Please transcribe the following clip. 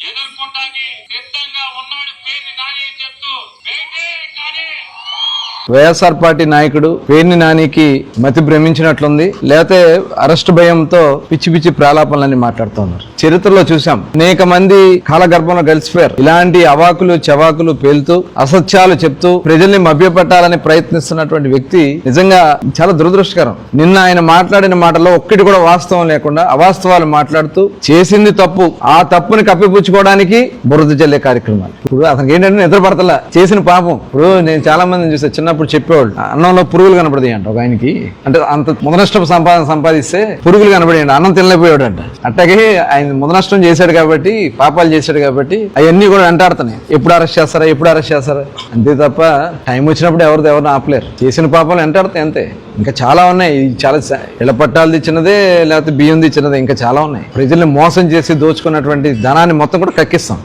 ఎదుర్కొంటానికి పెద్ద వైఎస్ఆర్ పార్టీ నాయకుడు పేర్ని నానికి మతి భ్రమించినట్లుంది. లేతే అరెస్ట్ భయంతో పిచ్చి పిచ్చి ప్రాలాపనలని మాట్లాడుతున్నారు. చరిత్రలో చూసాం అనేక మంది కాలగర్భంలో కలిసిపోయారు ఇలాంటి అవాకులు చవాకులు పేలుతూ అసత్యాలు చెప్తూ ప్రజల్ని మభ్యపెట్టాలని ప్రయత్నిస్తున్నటువంటి వ్యక్తి నిజంగా చాలా దురదృష్టకరం. నిన్న ఆయన మాట్లాడిన మాటలో ఒక్కటి కూడా వాస్తవం లేకుండా అవాస్తవాలు మాట్లాడుతూ చేసింది తప్పు ఆ తప్పుని కప్పిపుచ్చుకోవడానికి బురద జల్లే కార్యక్రమాలు. ఇప్పుడు అతనికి ఏంటంటే నిద్రపడతలా. చేసిన పాపం. ఇప్పుడు నేను చాలా మందిని చూసా. అప్పుడు చెప్పేవాళ్ళు. అన్నంలో పురుగులు కనపడతాయి అంట ఒక ఆయనకి. అంటే అంత ముదనష్టం సంపాదన సంపాదిస్తే పురుగులు కనపడేయండి అన్నం తినలేకపోయాడు అంట అట్టగే ఆయన ముదనష్టం చేశాడు కాబట్టి పాపాలు చేశాడు కాబట్టి అవన్నీ కూడా వెంటాడుతున్నాయి. ఎప్పుడు అరెస్ట్ చేస్తారా ఎప్పుడు అరెస్ట్ చేస్తారా? అంతే తప్ప టైం వచ్చినప్పుడు ఎవరిది ఎవరిని ఆపలేరు. చేసిన పాపాలు వెంటాడుతాయి అంతే. ఇంకా చాలా ఉన్నాయి. చాలా స- పట్టాలది చిన్నదే లేకపోతే బియ్యంది చిన్నదే ఇంకా చాలా ఉన్నాయి. ప్రజల్ని మోసం చేసి దోచుకున్నటువంటి ధనాన్ని మొత్తం కూడా కక్కిస్తాం.